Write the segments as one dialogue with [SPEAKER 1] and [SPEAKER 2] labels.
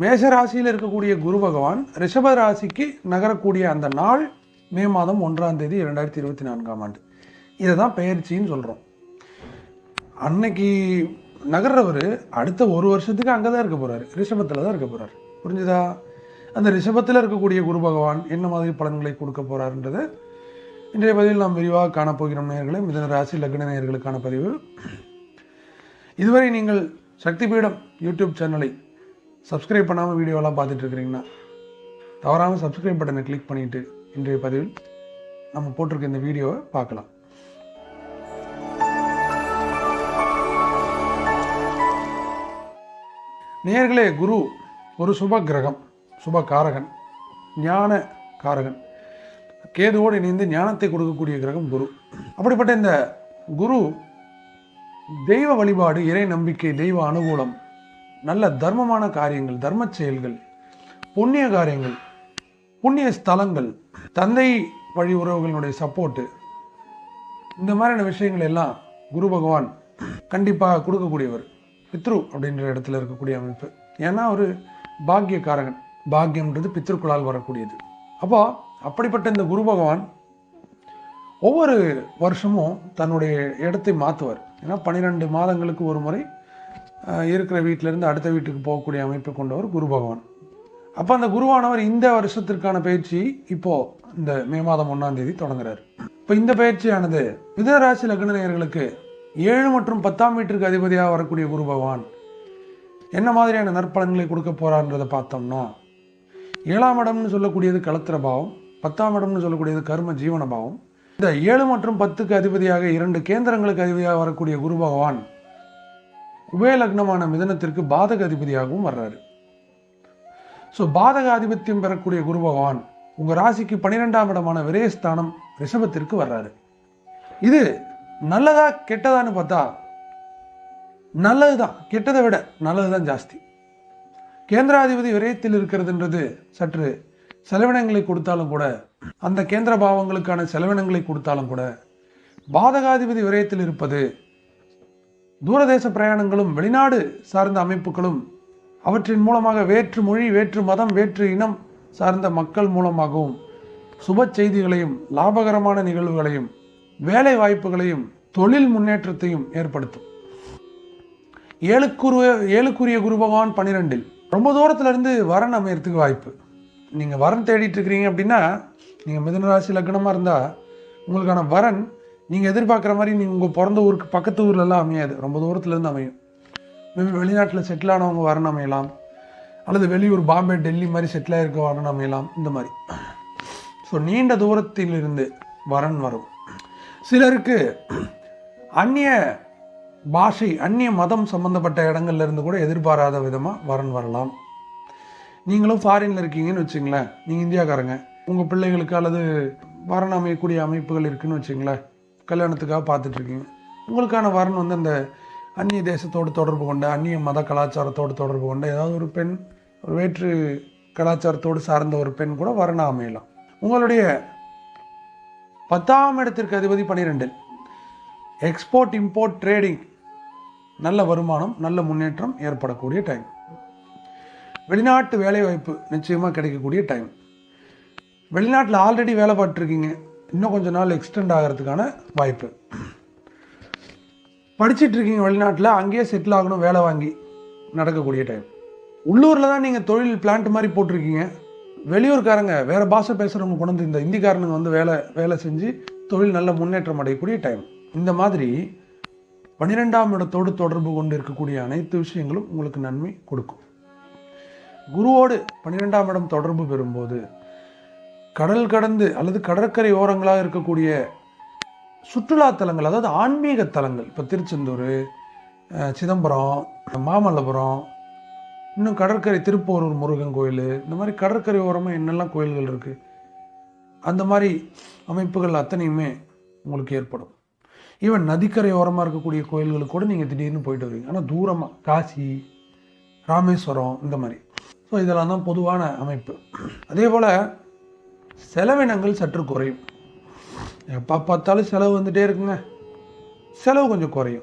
[SPEAKER 1] மேஷ ராசியில் இருக்கக்கூடிய குரு பகவான் ரிஷப ராசிக்கு நகரக்கூடிய அந்த நாள் மே மாதம் ஒன்றாம் தேதி இரண்டாயிரத்தி இருபத்தி நான்காம் ஆண்டு. இதை தான் பெயர்ச்சின்னு சொல்கிறோம் அன்னைக்கு நகர்றவர் அடுத்த ஒரு வருஷத்துக்கு அங்கே தான் இருக்க போகிறாரு ரிஷபத்தில் தான் இருக்க போகிறாரு புரிஞ்சுதா? அந்த ரிஷபத்தில் இருக்கக்கூடிய குரு பகவான் என்ன மாதிரி பலன்களை கொடுக்க போகிறாருன்றதை இன்றைய பதிவில் நாம் விரிவாக காணப்போகிறோம் நேர்களை மிதன ராசி லக்ன நேர்களுக்கான பதிவு. இதுவரை நீங்கள் சக்தி பீடம் யூடியூப் சேனலை சப்ஸ்கிரைப் பண்ணாமல் வீடியோலாம் பார்த்துட்ருக்குறீங்கன்னா தவறாமல் சப்ஸ்கிரைப் பட்டனை கிளிக் பண்ணிவிட்டு இன்றைய பதிவில் நம்ம போட்டிருக்க இந்த வீடியோவை பார்க்கலாம். நேர்களே குரு ஒரு சுப கிரகம் சுப காரகன் ஞான காரகன். கேதுவோடு இணைந்து ஞானத்தை கொடுக்கக்கூடிய கிரகம் குரு. அப்படிப்பட்ட இந்த குரு தெய்வ வழிபாடு இறை நம்பிக்கை தெய்வ அனுகூலம் நல்ல தர்மமான காரியங்கள் தர்ம செயல்கள் புண்ணிய காரியங்கள் புண்ணிய ஸ்தலங்கள் தந்தை வழி உறவுகளினுடைய சப்போர்ட்டு இந்த மாதிரியான விஷயங்கள் எல்லாம் குரு பகவான் கண்டிப்பாக கொடுக்கக்கூடியவர் பித்ரு அப்படின்ற இடத்துல இருக்கக்கூடிய அமைப்பு. ஏன்னா ஒரு பாக்கியக்காரகன். பாக்கியம்ன்றது பித்ருக்களால் வரக்கூடியது. அப்போ அப்படிப்பட்ட இந்த குரு பகவான் ஒவ்வொரு வருஷமும் தன்னுடைய இடத்தை மாற்றுவார் ஏன்னா பன்னிரெண்டு மாதங்களுக்கு ஒரு முறை இருக்கிற வீட்டிலேருந்து அடுத்த வீட்டுக்கு போகக்கூடிய அமைப்பை கொண்டவர் குரு பகவான். அப்போ அந்த குருவானவர் இந்த வருஷத்திற்கான பயிற்சி இப்போது இந்த மே மாதம் ஒன்றாம் தேதி தொடங்குறாரு. இப்போ இந்த பயிற்சியானது மிதனராசி லக்ன நேயர்களுக்கு ஏழு மற்றும் பத்தாம் வீட்டிற்கு அதிபதியாக வரக்கூடிய குரு பகவான் என்ன மாதிரியான நற்பலன்களை கொடுக்க போகிறான்றதை பார்த்தோம்னா ஏழாம் இடம்னு சொல்லக்கூடியது களத்திர பாவம் பத்தாம் இடம்னு சொல்லக்கூடியது கர்ம ஜீவன பாவம். இந்த ஏழு மற்றும் பத்துக்கு அதிபதியாக இரண்டு கேந்திரங்களுக்கு அதிபதியாக வரக்கூடிய குரு பகவான் உபயலக்னமான மிதனத்திற்கு பாதக அதிபதியாகவும் வர்றாரு. ஸோ பாதக ஆதிபத்தியம் பெறக்கூடிய குரு பகவான் உங்கள் ராசிக்கு பன்னிரெண்டாம் இடமான விரயஸ்தானம் ரிஷபத்திற்கு வர்றாரு. இது நல்லதா கெட்டதான்னு பார்த்தா நல்லது தான் கெட்டதை விட நல்லதுதான் ஜாஸ்தி. கேந்திராதிபதி விரயத்தில் இருக்கிறதுன்றது சற்று செலவினங்களை கொடுத்தாலும் கூட அந்த கேந்திர பாவங்களுக்கான செலவினங்களை கொடுத்தாலும் கூட பாதகாதிபதி விரயத்தில் இருப்பது தூரதேச பிரயாணங்களும் வெளிநாடு சார்ந்த அமைப்புகளும் அவற்றின் மூலமாக வேற்று மொழி வேற்று மதம் வேற்று இனம் சார்ந்த மக்கள் மூலமாகவும் சுப செய்திகளையும் லாபகரமான நிகழ்வுகளையும் வேலை வாய்ப்புகளையும் தொழில் முன்னேற்றத்தையும் ஏற்படுத்தும். ஏழுக்குரிய ஏழுக்குரிய குரு பகவான் பன்னிரெண்டில் ரொம்ப தூரத்துலேருந்து வரன் அமையறதுக்கு வாய்ப்பு. நீங்கள் வரன் தேடிட்டு இருக்கிறீங்க அப்படின்னா நீங்கள் மிதனராசி லக்னமாக இருந்தால் உங்களுக்கான வரன் நீங்கள் எதிர்பார்க்குற மாதிரி நீங்கள் உங்கள் பிறந்த ஊருக்கு பக்கத்து ஊர்லலாம் அமையாது. ரொம்ப தூரத்துலேருந்து அமையும். மேபி வெளிநாட்டில் செட்டில் ஆனவங்க வரன் அமையலாம். அல்லது வெளியூர் பாம்பே டெல்லி மாதிரி செட்டில் ஆகிருக்க வரணும் அமையலாம். இந்த மாதிரி. ஸோ நீண்ட தூரத்தில் இருந்து வரன் வரும். சிலருக்கு அந்நிய பாஷை அந்நிய மதம் சம்மந்தப்பட்ட இடங்கள்லேருந்து கூட எதிர்பாராத விதமாக வரன் வரலாம். நீங்களும் ஃபாரினில் இருக்கீங்கன்னு வச்சுங்களேன். நீங்கள் இந்தியாக்காரங்க. உங்கள் பிள்ளைகளுக்கு அல்லது வரன் அமையக்கூடிய அமைப்புகள் இருக்குதுன்னு வச்சுங்களேன். கல்யாணத்துக்காக பார்த்துட்ருக்கீங்க. உங்களுக்கான வரன் வந்து அந்த அந்நிய தேசத்தோடு தொடர்பு கொண்ட அந்நிய மத கலாச்சாரத்தோடு தொடர்பு கொண்ட ஏதாவது ஒரு பெண் ஒரு வேற்று கலாச்சாரத்தோடு சார்ந்த ஒரு பெண் கூட வரனா அமையலாம். உங்களுடைய பத்தாம் இடத்திற்கு அதிபதி பன்னிரெண்டில் எக்ஸ்போர்ட் இம்போர்ட் ட்ரேடிங் நல்ல வருமானம் நல்ல முன்னேற்றம் ஏற்படக்கூடிய டைம் வெளிநாட்டு வேலைவாய்ப்பு நிச்சயமாக கிடைக்கக்கூடிய டைம் வெளிநாட்டில் ஆல்ரெடி வேலை பார்த்துருக்கீங்க இன்னும் கொஞ்ச நாள் எக்ஸ்டெண்ட் ஆகிறதுக்கான வாய்ப்பு. படிச்சிட்டுருக்கீங்க வெளிநாட்டில் அங்கேயே செட்டில் ஆகணும் வேலை வாங்கி நடக்கக்கூடிய டைம் உள்ளூரில் தான் நீங்கள் தொழில் பிளான்ட் மாதிரி போட்டிருக்கீங்க. வெளியூர்காரங்க வேறு பாஷை பேசுகிறவங்க கொண்டு வந்து இந்த இந்திக்காரனுங்க வந்து வேலை வேலை செஞ்சு தொழில் நல்ல முன்னேற்றம் அடையக்கூடிய டைம் இந்த மாதிரி பன்னிரெண்டாம் இடத்தோடு தொடர்பு கொண்டு இருக்கக்கூடிய அனைத்து விஷயங்களும் உங்களுக்கு நன்மை கொடுக்கும். குருவோடு பன்னிரெண்டாம் இடம் தொடர்பு பெறும்போது கடல் கடந்து அல்லது கடற்கரை ஓரங்களாக இருக்கக்கூடிய சுற்றுலா தலங்கள் அதாவது ஆன்மீக தலங்கள். இப்போ திருச்செந்தூர் சிதம்பரம் மாமல்லபுரம் இன்னும் கடற்கரை திருப்போரூர் முருகன் கோயில் இந்த மாதிரி கடற்கரை ஓரமாக என்னெல்லாம் கோயில்கள் இருக்குது அந்த மாதிரி அமைப்புகள் அத்தனையுமே உங்களுக்கு ஏற்படும். ஈவன் நதிக்கரை ஓரமாக இருக்கக்கூடிய கோயில்களுக்கு கூட நீங்கள் திடீர்னு போயிட்டு வருவீங்க. ஆனால் தூரமாக காசி ராமேஸ்வரம் இந்த மாதிரி. ஸோ இதெல்லாம் தான் பொதுவான அமைப்பு. அதே போல் செலவினங்கள் சற்று குறையும். எப்போ பார்த்தாலும் செலவு வந்துகிட்டே இருக்குங்க. செலவு கொஞ்சம் குறையும்.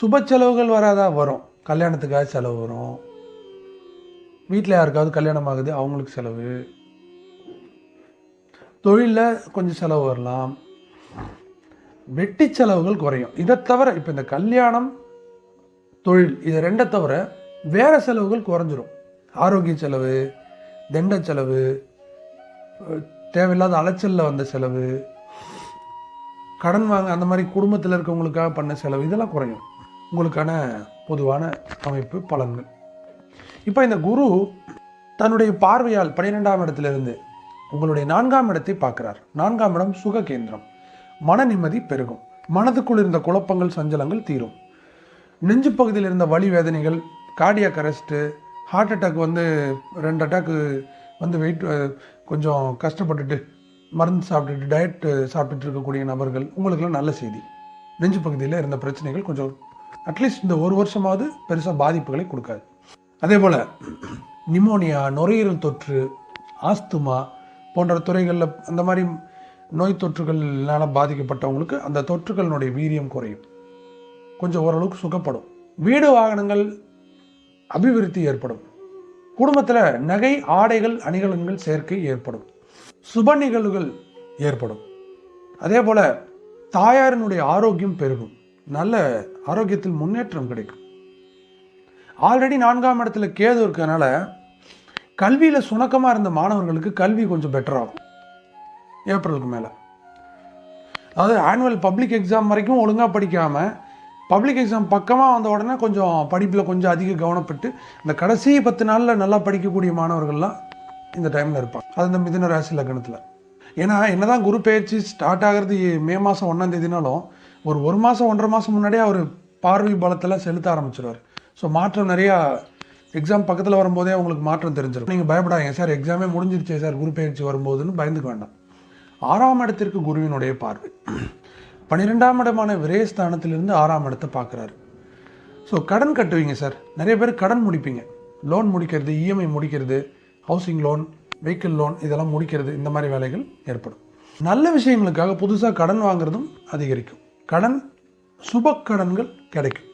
[SPEAKER 1] சுப செலவுகள் வராதா? வரும். கல்யாணத்துக்காக செலவு வரும். வீட்டில் யாருக்காவது கல்யாணம் ஆகுது அவங்களுக்கு செலவு. தொழிலில் கொஞ்சம் செலவு வரலாம். வெட்டி செலவுகள் குறையும். இதை தவிர இப்போ இந்த கல்யாணம் தொழில் இதை ரெண்டை தவிர வேறு செலவுகள் குறைஞ்சிரும். ஆரோக்கிய செலவு தண்ட செலவு தேவையில்லாத அலைச்சலில் வந்த செலவு கடன் வாங்க அந்த மாதிரி குடும்பத்தில் இருக்கவங்களுக்காக பண்ண செலவு இதெல்லாம் குறையும். உங்களுக்கான பொதுவான அமைப்பு பலன்கள். இப்போ இந்த குரு தன்னுடைய பார்வையால் பன்னிரெண்டாம் இடத்திலிருந்து உங்களுடைய நான்காம் இடத்தை பார்க்கிறார். நான்காம் இடம் சுக கேந்திரம். மன நிம்மதி பெருகும். மனதுக்குள் இருந்த குழப்பங்கள் சஞ்சலங்கள் தீரும். நெஞ்சு பகுதியில் இருந்த வலி வேதனைகள் கார்டியாக் அரெஸ்ட்டு ஹார்ட் அட்டாக் வந்து ரெண்டு அட்டாக்கு வந்து வெயிட் கொஞ்சம் கஷ்டப்பட்டுட்டு மருந்து சாப்பிட்டுட்டு டயட் சாப்பிட்டுட்டு இருக்கக்கூடிய நபர்கள் உங்களுக்கெல்லாம் நல்ல செய்தி. நெஞ்சு பகுதியில் இருந்த பிரச்சனைகள் கொஞ்சம் அட்லீஸ்ட் இந்த ஒரு வருஷமாவது பெருசாக பாதிப்புகளை கொடுக்காது. அதே போல் நிமோனியா நுரையீரல் தொற்று ஆஸ்துமா போன்ற துறைகளில் அந்த மாதிரி நோய் தொற்றுகள்னால பாதிக்கப்பட்டவங்களுக்கு அந்த தொற்றுகளினுடைய வீரியம் குறையும். கொஞ்சம் ஓரளவுக்கு சுகப்படும். வீடு வாகனங்கள் அபிவிருத்தி ஏற்படும். குடும்பத்தில் நகை ஆடைகள் அணிகலன்கள் சேர்க்கை ஏற்படும். சுப நிகழ்வுகள் ஏற்படும். அதே போல் தாயாரினுடைய ஆரோக்கியம் பெருகும். நல்ல ஆரோக்கியத்தில் முன்னேற்றம் கிடைக்கும். ஆல்ரெடி நான்காம் இடத்துல கேது இருக்கிறதுனால கல்வியில் சுணக்கமாக இருந்த மாணவர்களுக்கு கல்வி கொஞ்சம் பெட்டர் ஆகும். ஏப்ரலுக்கு மேலே. அதாவது ஆனுவல் பப்ளிக் எக்ஸாம் வரைக்கும் ஒழுங்காக படிக்காமல் பப்ளிக் எக்ஸாம் பக்கமாக வந்த உடனே கொஞ்சம் படிப்பில் கொஞ்சம் அதிக கவனப்பட்டு இந்த கடைசி பத்து நாளில் நல்லா படிக்கக்கூடிய மாணவர்கள்லாம் இந்த டைமில் இருப்பாங்க. அது இந்த மிதுன ராசி லக்னத்தில். ஏன்னா என்னதான் குரு பயிற்சி ஸ்டார்ட் ஆகிறது மே மாதம் ஒன்றாம் தேதினாலும் ஒரு ஒரு மாதம் ஒன்றரை மாதம் முன்னாடியே அவர் பார்வை பலத்தில் செலுத்த ஆரம்பிச்சிருவார். ஸோ மாற்றம் நிறையா எக்ஸாம் பக்கத்தில் வரும்போதே உங்களுக்கு மாற்றம் தெரிஞ்சிடும் நீங்கள் பயப்படாதீங்க. சார் எக்ஸாமே முடிஞ்சிருச்சே சார் குரு பயிற்சி வரும்போதுன்னு பயந்துக்க வேண்டாம். ஆறாம் இடத்திற்கு குருவினுடைய பார்வை. பன்னிரெண்டாம் இடமான விரயஸ்தானத்திலிருந்து ஆறாம் இடத்தை பார்க்குறாரு. ஸோ கடன் கட்டுவீங்க சார். நிறைய பேர் கடன் முடிப்பீங்க. லோன் முடிக்கிறது இஎம்ஐ முடிக்கிறது ஹவுசிங் லோன் வெஹிக்கிள் லோன் இதெல்லாம் முடிக்கிறது இந்த மாதிரி வேலைகள் ஏற்படும். நல்ல விஷயங்களுக்காக புதுசாக கடன் வாங்குறதும் அதிகரிக்கும். கடன் சுப கடன்கள் கிடைக்கும்.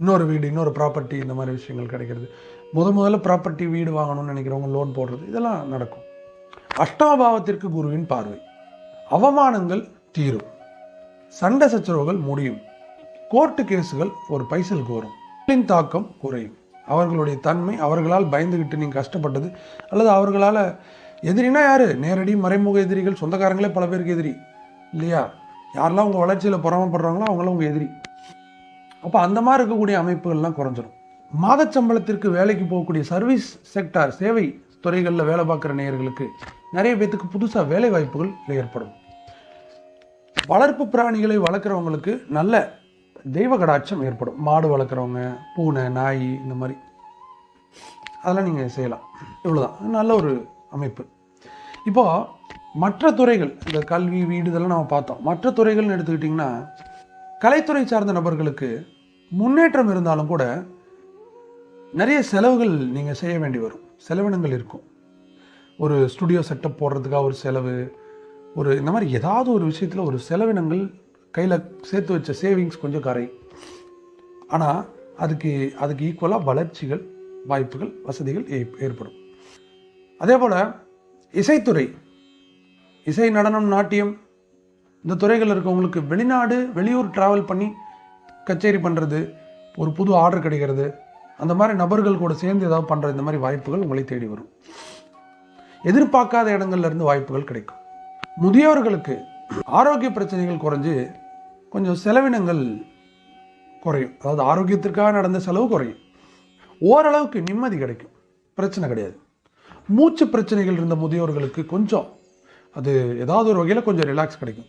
[SPEAKER 1] இன்னொரு வீடு இன்னொரு ப்ராப்பர்ட்டி இந்த மாதிரி விஷயங்கள் கிடைக்கிறது. முத முதல்ல ப்ராப்பர்ட்டி வீடு வாங்கணும்னு நினைக்கிறவங்க லோன் போடுறது இதெல்லாம் நடக்கும். அஷ்டாபாவத்திற்கு குருவின் பார்வை. அவமானங்கள் தீரும். சண்டை சச்சரவுகள் முடியும். கோர்ட்டு கேஸுகள் ஒரு பைசல் கோரும். தாக்கம் குறையும். அவர்களுடைய தன்மை அவர்களால் பயந்துகிட்டு நீங்கள் கஷ்டப்பட்டது அல்லது அவர்களால் எதிரினா யார்? நேரடி மறைமுக எதிரிகள் சொந்தக்காரங்களே பல பேருக்கு எதிரி. இல்லையா? யாரெல்லாம் உங்கள் வளர்ச்சியில் புறமப்படுறாங்களோ அவங்களாம் உங்கள் எதிரி. அப்போ அந்த மாதிரி இருக்கக்கூடிய அமைப்புகள்லாம் குறைஞ்சிடும் மாதச் சம்பளத்திற்கு வேலைக்கு போகக்கூடிய சர்வீஸ் செக்டார் சேவை துறைகளில் வேலை பார்க்குற நேயர்களுக்கு நிறைய பேத்துக்கு புதுசாக வேலை வாய்ப்புகள் ஏற்படும். வளர்ப்பு பிராணிகளை வளர்க்குறவங்களுக்கு நல்ல தெய்வ கடாட்சம் ஏற்படும். மாடு வளர்க்குறவங்க பூனை நாய் இந்த மாதிரி. அதெல்லாம் நீங்கள் செய்யலாம். இவ்வளோதான் நல்ல ஒரு அமைப்பு. இப்போது மற்ற துறைகள் இந்த கல்வி வீடு இதெல்லாம் நம்ம பார்த்தோம். மற்ற துறைகள்னு எடுத்துக்கிட்டிங்கன்னா கலைத்துறை சார்ந்த நபர்களுக்கு முன்னேற்றம் இருந்தாலும் கூட நிறைய செலவுகள் நீங்கள் செய்ய வேண்டி வரும். செலவினங்கள் இருக்கும். ஒரு ஸ்டுடியோ செட்டப் போடுறதுக்காக ஒரு செலவு ஒரு இந்த மாதிரி ஏதாவது ஒரு விஷயத்தில் ஒரு செலவினங்கள் கையில் சேர்த்து வச்ச சேவிங்ஸ் கொஞ்சம் கரை. ஆனால் அதுக்கு அதுக்கு ஈக்குவலாக வளர்ச்சிகள் வாய்ப்புகள் வசதிகள் ஏ- ஏற்படும். அதே போல் இசைத்துறை. இசை நடனம் நாட்டியம் இந்த துறைகள் இருக்கவங்களுக்கு வெளிநாடு வெளியூர் ட்ராவல் பண்ணி கச்சேரி பண்ணுறது ஒரு புது ஆர்டர் கிடைக்கிறது அந்த மாதிரி நபர்கள் கூட சேர்ந்து ஏதாவது பண்ணுற இந்த மாதிரி வாய்ப்புகள் உங்களை தேடி வரும். எதிர்பார்க்காத இடங்கள்லேருந்து வாய்ப்புகள் கிடைக்கும். முதியோர்களுக்கு ஆரோக்கிய பிரச்சனைகள் குறைஞ்சு கொஞ்சம் செலவினங்கள் குறையும். அதாவது ஆரோக்கியத்திற்காக நடந்த செலவு குறையும். ஓரளவுக்கு நிம்மதி கிடைக்கும். பிரச்சனை கிடையாது. மூச்சு பிரச்சனைகள் இருந்த முதியோர்களுக்கு கொஞ்சம் அது ஏதாவது ஒரு வகையில் கொஞ்சம் ரிலாக்ஸ் கிடைக்கும்.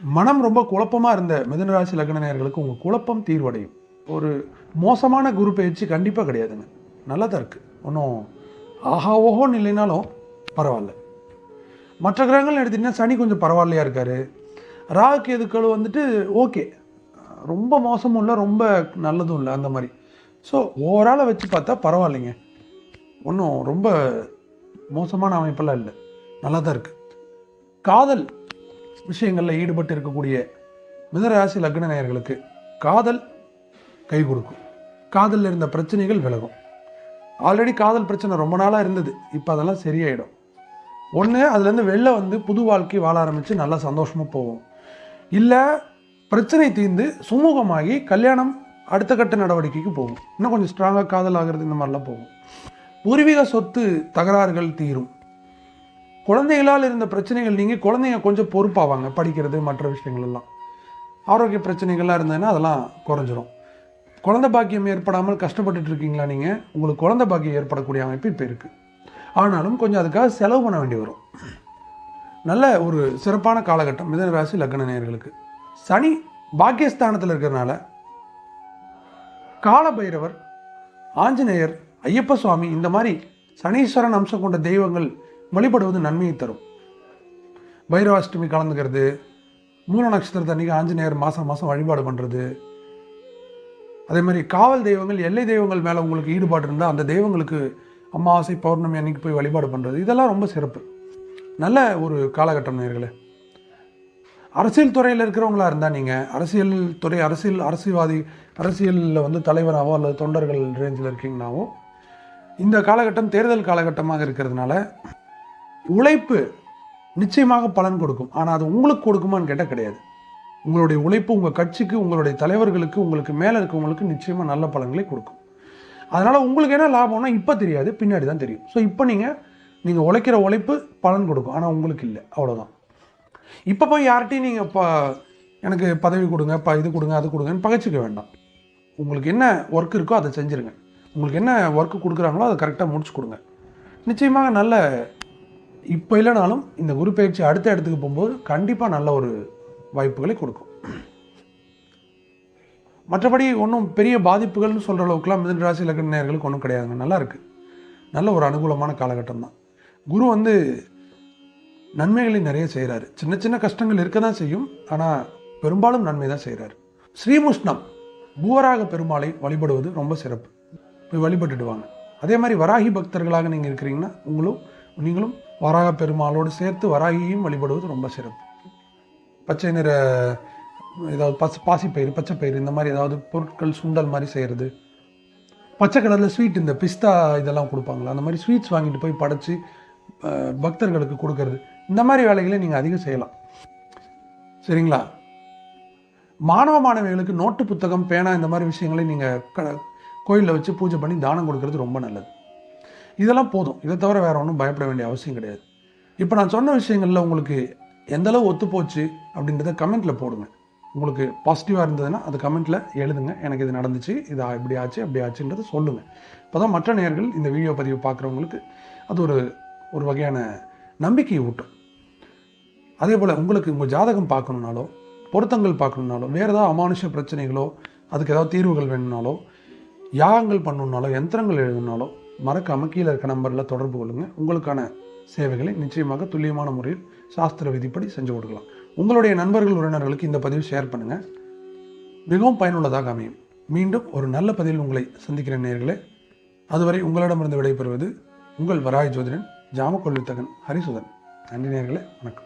[SPEAKER 1] மனம் ரொம்ப குழப்பமாக இருந்த மிதனராசி லக்ன நேயர்களுக்கு உங்கள் குழப்பம் தீர்வடையும். ஒரு மோசமான குரு பயிற்சி கண்டிப்பாக கிடையாதுங்க. நல்லா தான் இருக்குது ஒன்றும் ஆஹா ஓஹோன்னு இல்லைனாலும் பரவாயில்ல. மற்ற கிரகங்கள் எடுத்திங்கன்னா சனி கொஞ்சம் பரவாயில்லையா இருக்கார். ராகு கேதுக்கள் வந்துட்டு ஓகே. ரொம்ப மோசமும் இல்லை ரொம்ப நல்லதும் இல்லை அந்த மாதிரி. ஸோ ஓவராலாக வச்சு பார்த்தா பரவாயில்லைங்க. ஒன்றும் ரொம்ப மோசமான அமைப்பெல்லாம் இல்லை. நல்லா தான் இருக்குது காதல் விஷயங்களில் ஈடுபட்டு இருக்கக்கூடிய மிதராசி லக்ன நேயர்களுக்கு காதல் கை கொடுக்கும். காதலில் இருந்த பிரச்சனைகள் விலகும். ஆல்ரெடி காதல் பிரச்சனை ரொம்ப நாளாக இருந்தது. இப்போ அதெல்லாம் சரியாயிடும். ஒன்று அதுலேருந்து வெளில வந்து புது வாழ்க்கை வாழ ஆரம்பித்து நல்லா சந்தோஷமாக போகும் இல்லை பிரச்சனை தீர்ந்து சுமூகமாகி கல்யாணம் அடுத்த கட்ட நடவடிக்கைக்கு போகும் இன்னும் கொஞ்சம் ஸ்ட்ராங்காக காதல் ஆகிறது இந்த மாதிரிலாம் போகும் பூர்வீக சொத்து தகராறுகள் தீரும். குழந்தைகளால் இருந்த பிரச்சனைகள் நீங்கள் குழந்தைங்க கொஞ்சம் பொறுப்பாவாங்க படிக்கிறது மற்ற விஷயங்கள் எல்லாம் ஆரோக்கிய பிரச்சனைகள்லாம் இருந்ததுன்னா அதெல்லாம் குறைஞ்சிரும். குழந்தை பாக்கியம் ஏற்படாமல் கஷ்டப்பட்டுட்டு இருக்கீங்களா நீங்கள் உங்களுக்கு குழந்தை பாக்கியம் ஏற்படக்கூடிய அமைப்பு இப்போ இருக்குது ஆனாலும் கொஞ்சம் அதுக்காக செலவு பண்ண வேண்டி வரும். நல்ல ஒரு சிறப்பான காலகட்டம் மிதன ராசி லக்ன நேயர்களுக்கு. சனி பாக்கியஸ்தானத்தில் இருக்கிறனால காலபைரவர் ஆஞ்சநேயர் ஐயப்ப சுவாமி இந்த மாதிரி சனீஸ்வரன் அம்சம் கொண்ட தெய்வங்கள் வழிபடுவது நன்மையை தரும். பைரவாஷ்டமி கலந்துக்கிறது. மூல நட்சத்திரத்தை ஆஞ்சநேயர் மாதம் மாதம் வழிபாடு பண்ணுறது அதே மாதிரி காவல் தெய்வங்கள் எல்லை தெய்வங்கள் மேலே உங்களுக்கு ஈடுபாடு இருந்தால் அந்த தெய்வங்களுக்கு அமாவாசை பௌர்ணமி அன்னைக்கு போய் வழிபாடு பண்ணுறது இதெல்லாம் ரொம்ப சிறப்பு. நல்ல ஒரு காலகட்டம் நேர்களே. அரசியல் துறையில் இருக்கிறவங்களா இருந்தால் நீங்கள் அரசியல் துறை அரசியல் அரசியல்வாதி அரசியலில் வந்து தலைவராகவோ அல்லது தொண்டர்கள் ரேஞ்சில் இருக்கீங்கனாவோ இந்த காலகட்டம் தேர்தல் காலகட்டமாக இருக்கிறதுனால உழைப்பு நிச்சயமாக பலன் கொடுக்கும். ஆனால் அது உங்களுக்கு கொடுக்குமான்னு கேட்டால் கிடையாது. உங்களுடைய உழைப்பு உங்கள் கட்சிக்கு உங்களுடைய தலைவர்களுக்கு உங்களுக்கு மேலே இருக்கவங்களுக்கு நிச்சயமாக நல்ல பலன்களை கொடுக்கும். அதனால் உங்களுக்கு என்ன லாபம்னா இப்போ தெரியாது பின்னாடி தான் தெரியும். ஸோ இப்போ நீங்கள் நீங்கள் உழைக்கிற உழைப்பு பலன் கொடுக்கும். ஆனால் உங்களுக்கு இல்லை. அவ்வளோதான் இப்போ போய் யார்கிட்டையும் நீங்கள் இப்போ எனக்கு பதவி கொடுங்க இப்போ இது கொடுங்க அது கொடுங்கன்னு பகைச்சிக்க வேண்டாம். உங்களுக்கு என்ன ஒர்க் இருக்கோ அதை செஞ்சுருங்க. உங்களுக்கு என்ன ஒர்க்கு கொடுக்குறாங்களோ அதை கரெக்டாக முடிச்சு கொடுங்க. நிச்சயமாக நல்ல இப்போ இல்லைனாலும் இந்த குரு பயிற்சி அடுத்த இடத்துக்கு போகும்போது கண்டிப்பாக நல்ல ஒரு வாய்ப்புகளை கொடுக்கும். மற்றபடி ஒன்றும் பெரிய பாதிப்புகள்னு சொல்கிற அளவுக்குலாம் மிதன் ராசி லக்ன நேர்களுக்கு ஒன்றும் கிடையாதுங்க. நல்லா இருக்குது நல்ல ஒரு அனுகூலமான காலகட்டம் தான் குரு வந்து நன்மைகளை நிறைய செய்கிறாரு சின்ன சின்ன கஷ்டங்கள் இருக்க தான் செய்யும். ஆனால் பெரும்பாலும் நன்மை தான் செய்கிறாரு ஸ்ரீமுஷ்ணம் பூவராக பெருமாளை வழிபடுவது ரொம்ப சிறப்பு. போய் வழிபட்டுடுவாங்க அதே மாதிரி வராகி பக்தர்களாக நீங்கள் இருக்கிறீங்கன்னா உங்களும் நீங்களும் வராக பெருமாளோடு சேர்த்து வராகியும் வழிபடுவது ரொம்ப சிறப்பு. பச்சை நிற ஏதாவது பசு பாசிப்பயிறு பச்சை பயிறு இந்த மாதிரி ஏதாவது பொருட்கள் சுண்டல் மாதிரி செய்கிறது பச்சை கலரில் ஸ்வீட் இந்த பிஸ்தா இதெல்லாம் கொடுப்பாங்களா? அந்த மாதிரி ஸ்வீட்ஸ் வாங்கிட்டு போய் படைச்சி பக்தர்களுக்கு கொடுக்கறது. இந்த மாதிரி வேலைகளை நீங்கள் அதிகம் செய்யலாம். சரிங்களா? மாணவ மாணவிகளுக்கு நோட்டு புத்தகம் பேனா இந்த மாதிரி விஷயங்களை நீங்கள் க கோயிலில் வச்சு பூஜை பண்ணி தானம் கொடுக்கறது ரொம்ப நல்லது. இதெல்லாம் போதும். இதை தவிர வேறு ஒன்றும் பயப்பட வேண்டிய அவசியம் கிடையாது. இப்போ நான் சொன்ன விஷயங்களில் உங்களுக்கு எந்த அளவு ஒத்து போச்சு அப்படின்றத கமெண்ட்டில் போடுங்க. உங்களுக்கு பாசிட்டிவாக இருந்ததுன்னா அது கமெண்ட்டில் எழுதுங்க. எனக்கு இது நடந்துச்சு இது இப்படி ஆச்சு அப்படி ஆச்சுன்றதை சொல்லுங்கள் இப்போ தான் மற்ற நேர்கள் இந்த வீடியோ பதிவு பார்க்குறவங்களுக்கு அது ஒரு ஒரு வகையான நம்பிக்கையை ஊட்டும். அதே போல் உங்களுக்கு உங்கள் ஜாதகம் பார்க்கணுன்னாலோ பொருத்தங்கள் பார்க்கணுன்னாலோ வேறு ஏதாவது அமானுஷ பிரச்சனைகளோ அதுக்கு ஏதாவது தீர்வுகள் வேணும்னாலோ யாகங்கள் பண்ணணுன்னாலோ யந்திரங்கள் எழுதணுன்னாலோ மறக்க கீழே இருக்க நம்பரில் தொடர்பு கொள்ளுங்கள் உங்களுக்கான சேவைகளை நிச்சயமாக துல்லியமான முறையில் சாஸ்திர விதிப்படி செஞ்சு கொடுக்கலாம். உங்களுடைய நண்பர்கள் உறவினர்களுக்கு இந்த பதிவு ஷேர் பண்ணுங்கள் மிகவும் பயனுள்ளதாக அமையும். மீண்டும் ஒரு நல்ல பதிவில் உங்களை சந்திக்கிற நேர்களே அதுவரை உங்களிடமிருந்து விடைபெறுவது உங்கள் வராய் ஜோதிடன் ஜாமக்கொல்வித்தகன் ஹரிசுதன். நன்றி நேர்களே வணக்கம்.